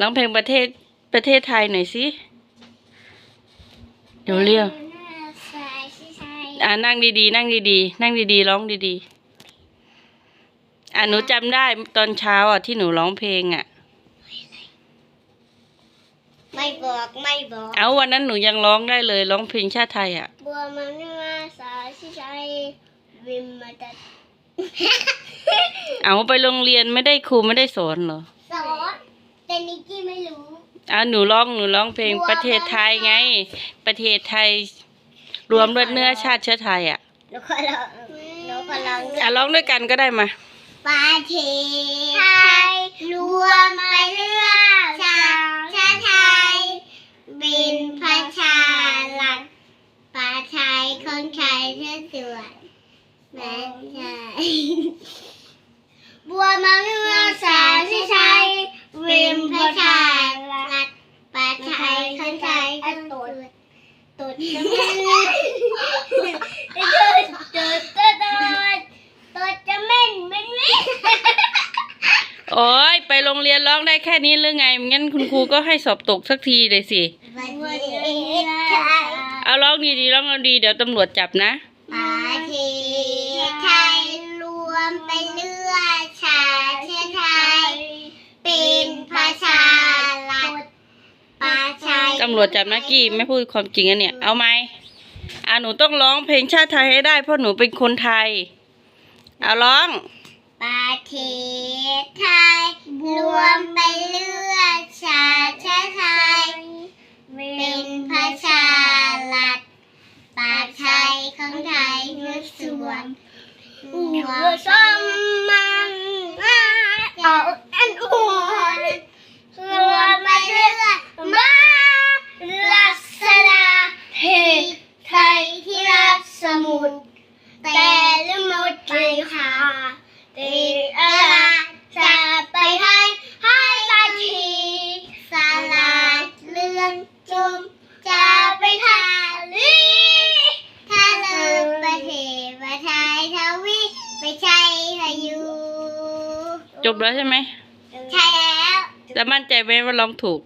ร้องเพลงประเทศประเทศไทยหน่อยสิเดี๋ยวเรียวอ่านั่งดีๆ นั่งดีๆ นั่งดีๆ ร้องดีๆ อ่าหนูจำได้ตอนเช้าอะที่หนูร้องเพลงอะ ไม่บอกไม่บอก เอาวันนั้นหนูยังร้องได้เลยร้องเพลงชาติไทยอะ บัวมันเนื้อสายชิชัยวิมมาตัดเอาไปโรงเรียนไม่ได้ครูไม่ได้สอนเหรอสอนแต่ นิกกี้ไม่รู้อ่าหนูร้องหนูร้องเพลงประเทศไทยไง ประเทศไทย รวมด้วยเนื้อชาติเชื้อไทยอะแล้วก็ลองแล้วก็ลองอะร้องด้วยกันก็ได้มาประเทศไทยรวมไปเรื่องชาชาติไทยเป็นประชาลัดประชายคนไทยเชื่อส่วนแม่ชายบัวมาเรื่อง ดจะไม่ตุดตุดตุดตดจะไม่ไม่ไม่โอ้ยไปโรงเรียนร้องได้แค่นี้หรือไงงั้นคุณครูก็ให้สอบตกสักทีเลยสิประเทศไทยเอาร้องดีๆร้องเอาดีเดี๋ยวตำรวจจับนะ ตำรวจจับนะกี้ไม่พูดความจริงอะเนี่ย เอาไหมอ่าหนูต้องร้องเพลงชาติไทยให้ได้เพราะหนูเป็นคนไทย เอาร้อง ประเทศไทย รวมไปเลือดชาติเชื้อไทย เป็นประชาลัดประชาของไทยทุกส่วนหัวสมังเอา ค่ะติดอะไรจะไปให้ให้ทันทีสลายเรื่องจุมจะไปทาลีถ้าเลิกประเทศประไทยทวีไปใช้พายุจบแล้วใช่ไหม ใช่แล้ว แล้วมั่นใจไหมว่าร้องถูก